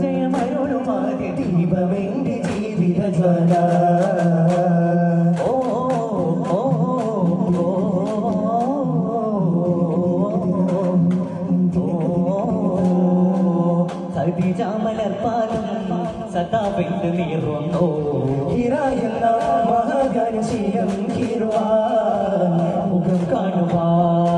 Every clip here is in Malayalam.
ജയമരുളുമാതി ദീപമെന്റെ ജീവിത ജ്വാല സതിജാമലർപ്പാദം സദാ പെയ്ത് നീറുന്നു. ഹിറായെന്ന മഹാഗണശീലം ഹിറുവാ മുഖം കാണുവാൻ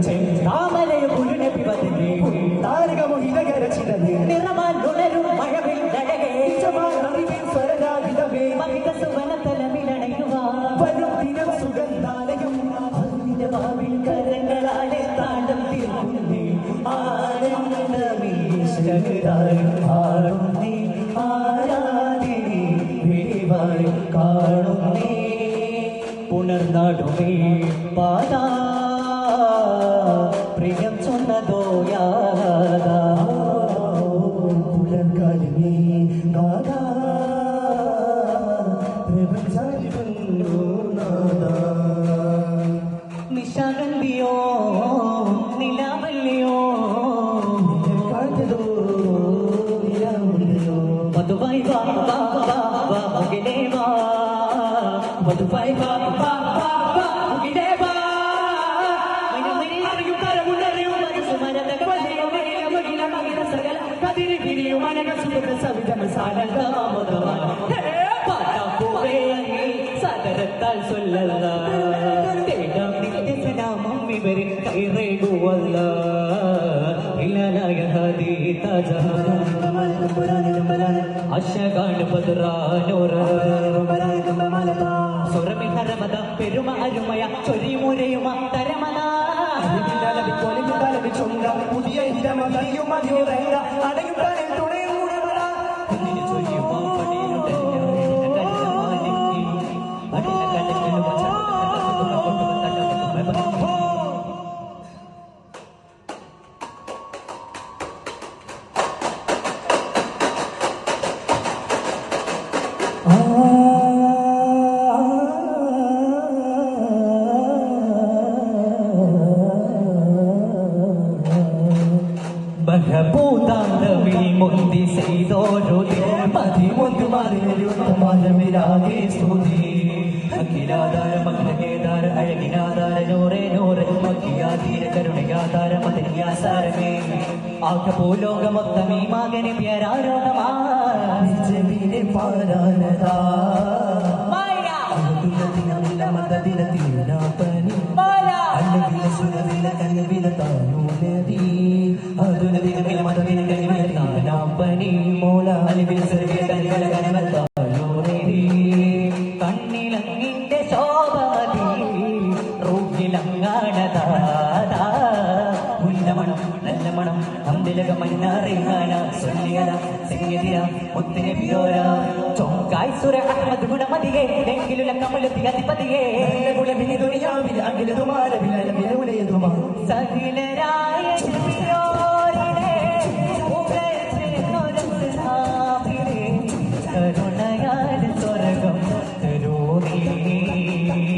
ഗുണവിവരിച്ചേ താമരയ പുരുനബി വദനേ താരകമോഹിതകരച്ചിടലേ നിറമാൽ ഉണരും മഴവിൽ അഴകേ നിജമാറിവിൻ സ്വരരാവിതമേ മഹിത സുവന തലമിലണയുവാൻ വരും ദിനം സുഗന്ധാലയം. അതിന്റെ ഭാവിൽ കരങ്ങളാലെ താണ്ടം തീർക്കുന്നേ ആനന്ദമീശ്വരായി ആടുന്നേ ആരാധിനി വെളിവായി കാണുന്നേ. പുണർനാടുമേ പാതാ പ്രിയം ചൊന്നതോ യാതാ പുലർക്കാലമേ ഗാഥാ പ്രപഞ്ചാലിവന്നു നാദാ നിശാഗന്ധിയോ നിലാവല്ലിയോ കാറ്റതോ നിലാവുണ്ടോ മധുവായി വാ വാ വാ വാ അകിലേ വാ മധുവായി വാ വാ കതിരി പിരിയും അനക സുഖ സവിധമ സാരംഗാമതവാൻ പാട്ടാപ്പൂവേ അങ്ങേ സാഗരത്താൽ ചൊല്ലല്ല തേടാം നിന്റെ സലാമം ഇവരിൽ കൈറേകുവല്ല ഇല്ലാലായ ഹദീ തജഹ അശകാണ് പതിറാനോറ സുറമി ഹരമത പെരുമ അരുമയ ചൊരിമുരയുമ തരമന പുതിയ ഹിതമതിയും മതിയുറങ്ങ അടയും തലയിൽ തുണയും മുന്തി ചെയ്തോരുതി പതിമൊന്ന് മാറിയൊരുമാനമിരാകെ സ്തുതി അഖിലാധാര മഗ്നകേദാര അഴകിനാധാര നോറേ നോറെ മക്കിയാധീര കരുണയാധാര മദനിയാസാരമേ ആകപൂലോക മൊത്തം ഈ മകന് പ്യാരോഗമാ ജമീനെ പാരാനതാ ദിനമില്ല മതദിനത്തിനാപ്പനി അന്തിലക മഞ്ഞാറിങ്ങാന സൊല്ലിയല സംഗതിര മുത്തിനെ പിയോര ചൊങ്കായ് സുര അഹമ്മദ് ഗുണമതിയെ എങ്കിലുള്ള കമലത്തി അധിപതിയെ. ഗുണവിനി ദുനിയാവിൽ സകിലരായ ശിഷ്യോരിനെ പുകഴ്ത്തുന്നൊരു നാവിലെ കരുണയാൽ സ്വർഗം തരൂനീ. നല്ല